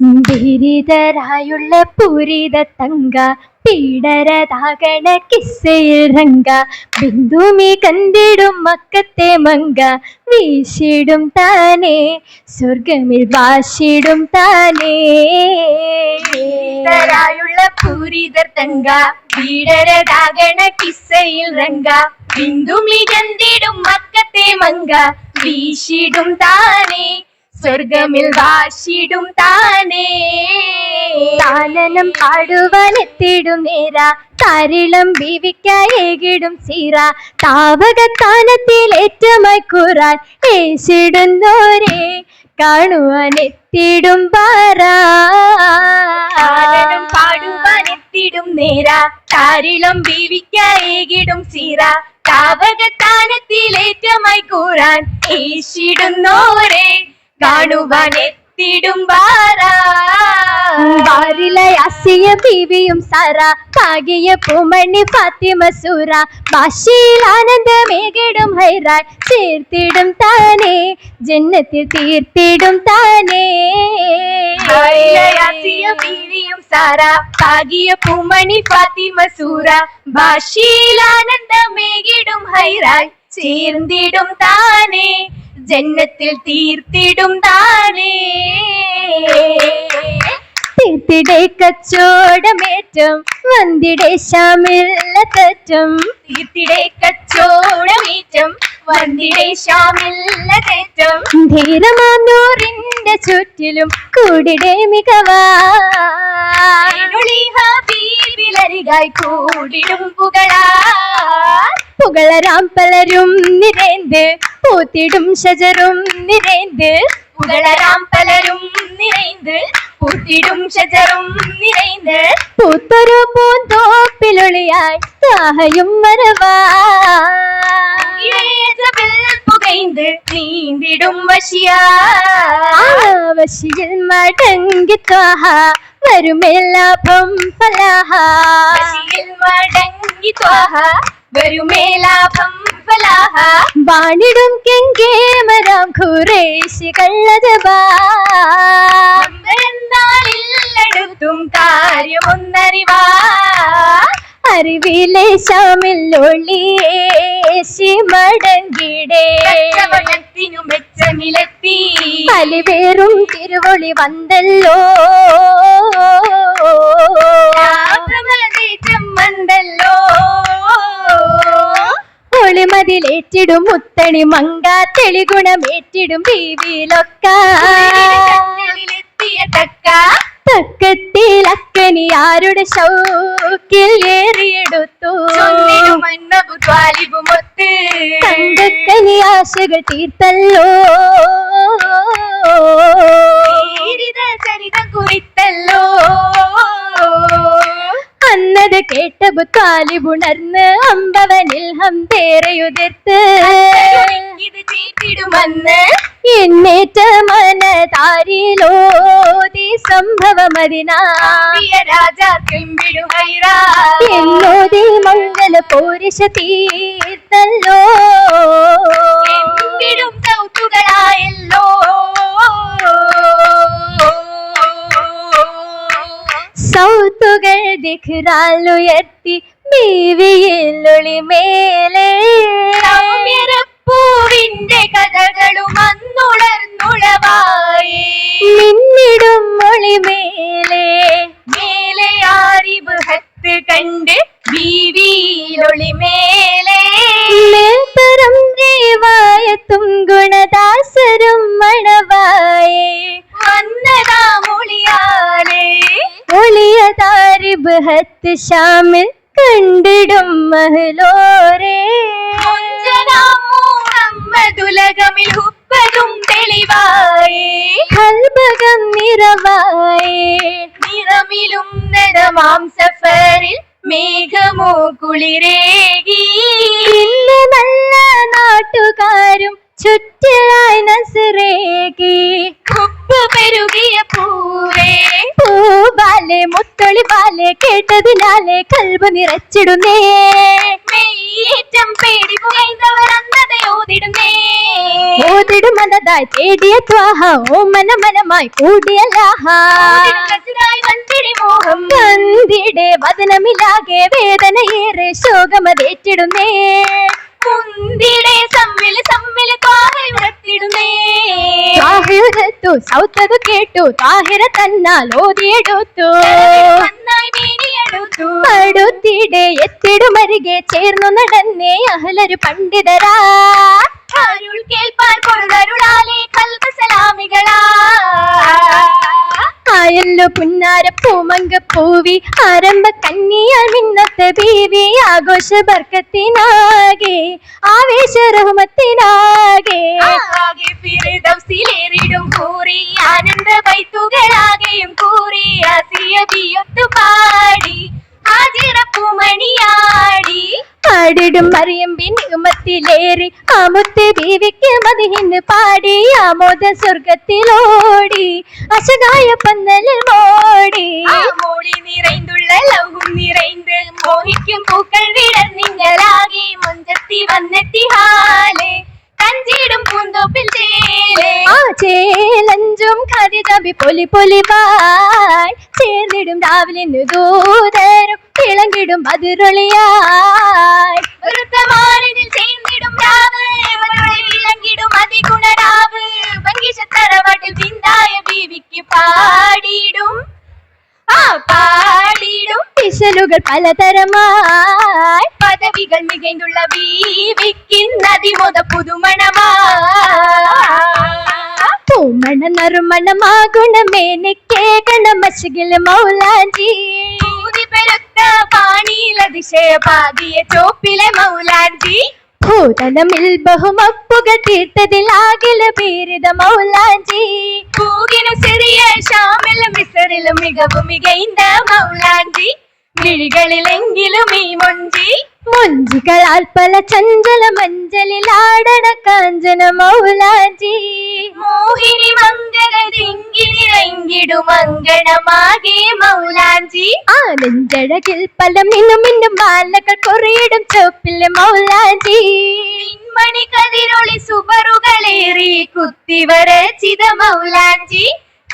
ബിരിതരായുള്ള പൂരിത തങ്ക പീഡരതാകണ കിസ്സയിൽ രംഗ ബിന്ദുമി കണ്ടിടും മക്കത്തെ മങ്ക വീശിടും താനേ സ്വർഗമിൽ വാശിടും താനേ. ായുള്ള പൂരിതർ തങ്ക പീഡരതാകണ കിസ്സയിൽ രംഗ ബിന്ദുമി കണ്ടിടും മക്കത്തെ മങ്ക വീശിടും താനേ. സ്വർഗമിൽ വാശിടും താനേ. താനനം പാടുവാനെത്തിടും നേര. തരിളം ബീവിക്കായേകിടും സീറ. താവകത്താനത്തിൽ ഏറ്റമായി കൂറാൻ ഏശിടുന്നോരെ. കാണുവാൻ എത്തിടും പാറാ പാടുവാനെത്തിടും നേര. താരിളം ബീവിക്കായേകിടും സീറ. താവകത്താനത്തിലേറ്റമായി കൂറാൻ ഏശിടുന്നോരെ. കാണുവാൻ എത്തിടും ബാറാ വാരിലയാസിയ ബീവിയും സാറ. പാകിയ പൂമണി ഫാത്തിമ സൂറ. ഭാഷയിൽ ആനന്ദമേകിടും ഹൈറാൻ ചേർത്തിടും താനേ. ജന്നത്തിൽ തീർത്തിടും താനേ. ഭാര്യയാസിയ ബീവിയും സാറ. പാകിയ പൂമണി ഫാത്തിമ സൂറ. ഭാഷയിലാനന്ദമേകിടും ഹൈറായി ചേർന്നിടും താനേ. ജന്നത്തിൽ തീർത്തിടും താനേ. തീർത്തിടെ കച്ചോടമേറ്റം വന്തിടെ ശാമില്ല തെറ്റം. തീർത്തിടെ കച്ചോടമേറ്റം വന്തിടെ ശ്യാമില്ല തേറ്റം. ധീരമാന്നൂറിന്റെ ചുറ്റിലും കൂടിടെ മികവാ. ഹബീബിലരികായി കൂടിടും പുകളാ പുകളരാം പലരും നിരേന്ത് பூத்திடும் ஷஜரும் நிறைந்து புகழராம் பலரும் நிறைந்து பூத்திடும் ஷஜரும் நிறைந்து பூத்தொரு பூந்தோப்பிலொழியாய் தாகையும் வரவாய் புகைந்து நீந்திடும் வசியா வசியில் மடங்கி தாஹா വരുമേലാഭം ഫലാഹ മടങ്ങി ത്വാഹ വരുമേലാഭം ഫലാഹ വാണിടും കെങ്കേമരാം ഖുറേശി കള്ളജബാ. എന്നാലില്ലടുത്തും കാര്യമൊന്നറിവാ. അറിവിലെ ശാമിൽ ഒളിയേശി മടങ്ങിടേ കച്ചവടത്തിനു മെച്ചമിലെത്തി പലിവേറും തിരുവൊളി വന്നല്ലോ. ഒളിമതിലേറ്റിടും മുത്തണി മങ്ക തെളിഗുണമേറ്റിടും ബീവിയിലൊക്ക ിലെത്തിയ തക്ക. തക്കത്തിൽ അക്കനി ആരുടെ ശൗക്കിൽ ഏറിയെടുത്തു? തങ്കക്കനി ആശകൾ തീർത്തല്ലോ. ചരിതം കുറിത്തല്ലോ. അന്നത് കേട്ടബു താലിബുണർന്ന് അമ്പവനിൽ ഹംതേറയുതിർത്ത് ഇത് ചീട്ടിടുമെന്ന് എന്നേറ്റ മനതാരിലോതി സംഭവമതിനാ പ്രിയ രാജാക്കും വിടുഹൈറാ എന്നോതി മംഗല പോരിശ തീർത്തല്ലോ. എന്തിടും സൗത്തുകൾ ദിഖ്റാലുയർത്തി ബീവിയിൽ ഒളിമേലെ. സൗമ്യരപ്പൂവിന്റെ കഥകളും അന്നുണർന്നുളവായേ മിന്നിടും ഒളിമേലെ. മേലെ ആരിബ് ഹത്ത് കണ്ട് ബീവിയിലൊളി മേലെ മുഹമ്മദുലകമിൽ ഉപ്പതും തെളിവായേ. കൽബകം നിറവായേ. നിറമിലും നരമാം സഫറിൽ മേഘമോ കുളിരേകി. നല്ല നാട്ടുകാരും ചുറ്റിലായി നസറേകി ഉപ്പ് പെരുകിയ പൂവാലെ മുത്തൊളി പാലെ കേട്ടതിനാലെ കൽബ് നിറച്ചിടുന്നേ. മെയ്യേറ്റം പേടി അന്നതയോതിടുന്നേ ത്വാഹ ഓമന മനമായി കൂടിയ ലാഹ കസിതായി വന്തിടി മോഹം. വന്തിടെ വദനമിലാകെ വേദനയേറെ ശോകമതേറ്റിടുന്നേ മുന്തിടെ സമ്മിൽ സമ്മിൽ താഹി ഉറത്തിടുന്നേ താഹിരത്തു സൗത്തതു കേട്ടു താഹിര തന്നാൽ ഓതിയെടുത്തു. നന്നായി മേനിയെടുത്തു. അടുത്തിടെ എത്തിടുമരികെ ചേർന്നു നടന്നേ അഹലൊരു പണ്ഡിതരാ. അരുൾ കേൾപ്പാർ കൊള്ളരുളാലേ കൽബ സലാമികളാ ആയല്ലോ പുന്നാര പൂമങ്ക പൂവി ആരംഭ കന്നിയാൽ മിന്നത്തെ ബീവി ആഘോഷ ബർക്കത്തിനാകെ ആവേശ റഹ്മത്തിനാകെ. ഫിർദൗസിലേറിടും കൂറി ആനന്ദ വൈത്തുകളാകെയും കൂറി ആസിയ ബിയൊത്തു പാടി ആജിറ പൂമണിയാടി. പാടിടും മറിയം ബിന്നുമത്തിലേറി ആമുത്തെ ബീവിക്ക് മതിഹിന്ന് പാടി ആമോദ സ്വർഗത്തിലോടി അശകായ പന്നലിൽ മോടി. മോടി നിറൈന്തുള്ള ലൗഹും നിറൈന്ത് മോഹിക്കും പൂക്കൾ വിടർന്നിങ്ങലാകെ മുഞ്ചത്തി വന്നെത്തി ഹാലേ കഞ്ചിടും പൂന്തോപ്പിൽ ചേലേ. ആ ചേലഞ്ചും ഖദിജബി പൊലി പൊലിവായി ചേർന്നിടും രാവിലെ ദൂതരും തിളങ്ങിടും ബതിരൊളിയായി വിശലുകൾ പലതരമായി പദവികൾ മികൈന്തുള്ള ബീവിക്ക് നദിമൊത പുതുമണമാ പൂമണ നറുമണമാകുണമേനിക്കേ ഗണമശകിൽ മൗലാജി പെരുത്ത പാണിയിലതിശയ പാകിയ ചോപ്പിലെ മൗലാഞ്ചി. ഭൂതലമിൽ ബഹുമപ്പുക തീർത്തതിലാകില പീരിത മൗലാഞ്ചി. പൂകിനും ചെറിയ ഷാമിലും മിസറിലും മികവും മികൈന്ത മൗലാഞ്ചി. മിഴികളിലെങ്കിലും ഈ മൊഞ്ചി. മൊഞ്ചികളാൽ പല ചഞ്ചല മഞ്ചലിലാടണ കാഞ്ചന മൗലാജി. മോഹിനി മംഗള തിങ്കിനിറങ്ങിടും മൗലാജി. ആനഞ്ചഴകിൽ പല മിന്നും മിന്നും മാലകൾ കൊറിയിടും ചോപ്പിലെ മൗലാജി. മണി കതിരൊളി സുബറുകളേറി കുത്തിവരച്ചിത മൗലാഞ്ചി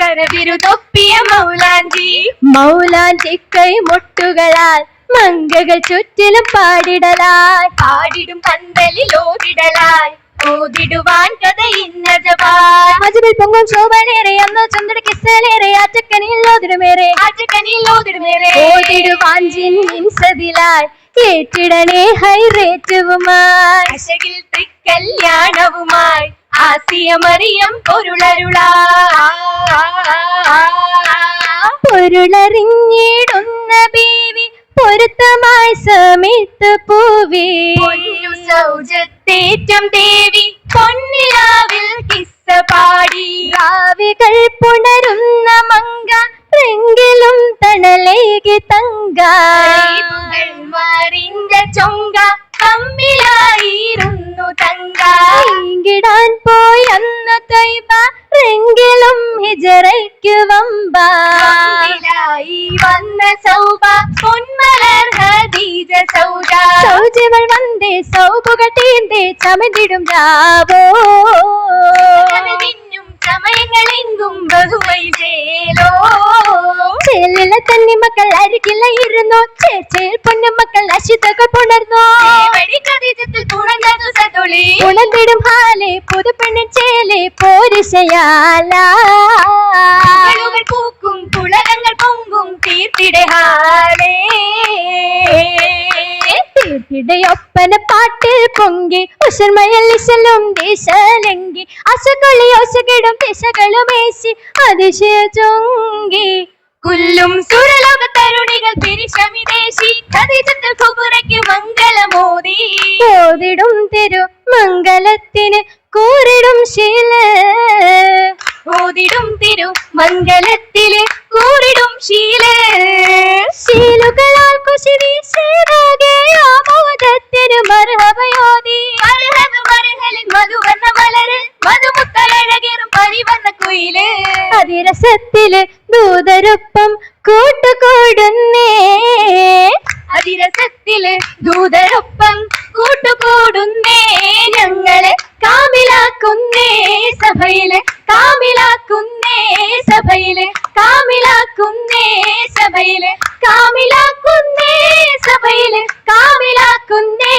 കരവിരുതൊപ്പിയ മൗലാഞ്ചി. മൗലാഞ്ചി കൈ മുട്ടുകളാൽ മങ്കകൾ ചുറ്റിലും പാടിടലായി പാടിടും പന്തലിൽ ഓടിടലായി ഓതിടുവാൻ കഥ ഇന്നജവാൻ. മജബിൽ പൊങ്ങും ശോഭനേറെ അന്ന് ചന്ദ്ര കിസ്സലേറെ ആറ്റക്കനിൽ ഓതിടുമേറെ. ആറ്റക്കനിൽ ഓതിടുമേറെ. ഓതിടുവാൻ ജിൻസതിലായി കേട്ടിടണേ ഹൈറേറ്റവുമായി. കല്യാണവുമായി ആസിയ മറിയം പൊരുളരുളാ. പൊരുളറിഞ്ഞിടുന്ന ബേവി പൊരുത്തമായി സമയത്ത് പൂവി. സൗജത്തേറ്റം ദേവി പൊന്നിലാവിൽ കിസ്സ പാടി. രാവികൾ പുണരുന്ന മങ്ക െങ്കിലും തണലേകി തങ്ക. ചൊങ്ക തമ്മിലായിരുന്നു തങ്ക. ഇങ്ങിടാൻ പോയി അന്ന് തൊയ്ബ എങ്കിലും ഹിജറയ്ക്ക് വമ്പ. തമ്മിലായി വന്ന സൗബ പൊന്മലർ ഹദീജ സൗജവൾ ചമഞ്ഞിടും രാവോ. സമയങ്ങളെങ്കും ബഹുവൈ ചേലോ. ചെല്ലിലെ തന്നെ മക്കൾ അരികില്ല ഇരുന്നു. ചേച്ചയിൽ പൊന്നു മക്കൾ അശുദ്ധകൾ പുണർന്നു. ഉണർന്നിടും ഹാലെ പുതുപ്പെണ്ണിൻ ചേലെ പോരിശയാല. പൂക്കും പുളകങ്ങൾ പൊങ്കും തീർത്തിടഹാലേ തീർത്തിടയൊപ്പന പാട്ടിൽ പൊങ്കി ഉഷർമയൽ ഇശലും ദിശലങ്കി അശകളി ഒശകിടും ദിശകളുമേശി അതിശയ ചൊങ്കി. കുല്ലും സുരലോക തരുണികൾ പിരിശമിദേശി കതിജത്തിൽ കുബുരയ്ക്ക് മംഗളമോദി. ഓതിടും തിരു മംഗലത്തിന് കൂറിടും ശീല. ഓതിടും തിരു മംഗളത്തിൽ കൂറിടും ശീല. ശീലുകളാൽ കുന്നേ സഭയിലെ കാമിലാക്കുന്നേ സഭയിലെ കാമിലാക്കുന്നേ സഭയിലെ കാമിലാക്കുന്നേ സഭയിലെ കാമിലാക്കുന്നേ